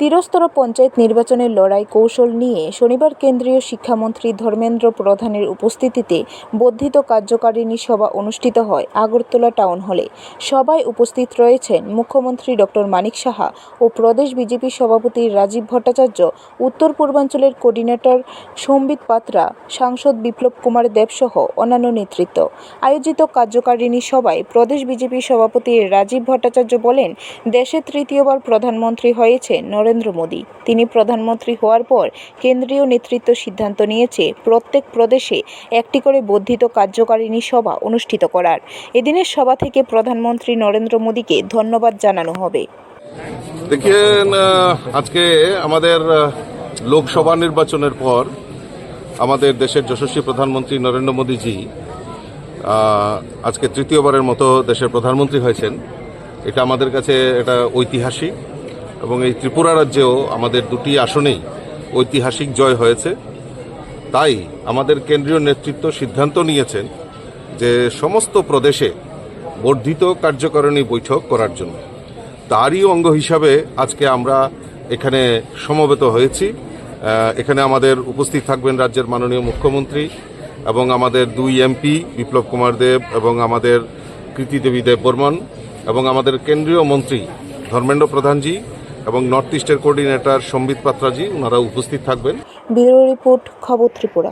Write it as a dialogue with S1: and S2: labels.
S1: তিরস্তর পঞ্চায়েত নির্বাচনের লড়াই কৌশল নিয়ে শনিবার কেন্দ্রীয় শিক্ষামন্ত্রী ধর্মেন্দ্র প্রধানের উপস্থিতিতে বর্ধিত কার্যকারিণী সভা অনুষ্ঠিত হয় আগরতলা টাউন হলে। সভায় উপস্থিত রয়েছেন মুখ্যমন্ত্রী ডক্টর মানিক সাহা ও প্রদেশ বিজেপি সভাপতি রাজীব ভট্টাচার্য, উত্তর পূর্বাঞ্চলের কোঅর্ডিনেটর সম্বিত পাত্রা, সাংসদ বিপ্লব কুমার দেবসহ অন্যান্য নেতৃত্ব। আয়োজিত কার্যকারিণী সভায় প্রদেশ বিজেপি সভাপতি রাজীব ভট্টাচার্য বলেন দেশে তৃতীয়বার প্রধানমন্ত্রী হয়েছে নরেন্দ্র মোদী। তিনি প্রধানমন্ত্রী হওয়ার পর কেন্দ্রীয় নেতৃত্ব সিদ্ধান্ত নিয়েছে প্রত্যেক প্রদেশে একটি করে বর্ধিত কার্যকারিণী সভা অনুষ্ঠিত করার। এদিনের সভা থেকে প্রধানমন্ত্রী নরেন্দ্র মোদীকে ধন্যবাদ জানানো হবে।
S2: দেখেন আজকে আমাদের লোকসভা নির্বাচনের পর আমাদের দেশের যশস্বী প্রধানমন্ত্রী নরেন্দ্র মোদীজি আজকে তৃতীয়বারের মতো দেশের প্রধানমন্ত্রী হয়েছেন। এটা আমাদের কাছে এটা ঐতিহাসিক এবং এই ত্রিপুরা রাজ্যেও আমাদের দুটি আসনেই ঐতিহাসিক জয় হয়েছে। তাই আমাদের কেন্দ্রীয় নেতৃত্ব সিদ্ধান্ত নিয়েছেন যে সমস্ত প্রদেশে বর্ধিত কার্যকারিণী বৈঠক করার জন্য। তারই অঙ্গ হিসাবে আজকে আমরা এখানে সমবেত হয়েছি। এখানে আমাদের উপস্থিত থাকবেন রাজ্যের মাননীয় মুখ্যমন্ত্রী এবং আমাদের দুই এমপি বিপ্লব কুমার দেব এবং আমাদের কৃতিদেবী দেব বর্মন এবং আমাদের কেন্দ্রীয় মন্ত্রী ধর্মেন্দ্র প্রধানজি এবং নর্থ ইস্টের কোঅর্ডিনেটর সম্বিত পাত্রাজি ওনারা উপস্থিত থাকবেন।
S1: ব্যুরো রিপোর্ট খবর ত্রিপুরা।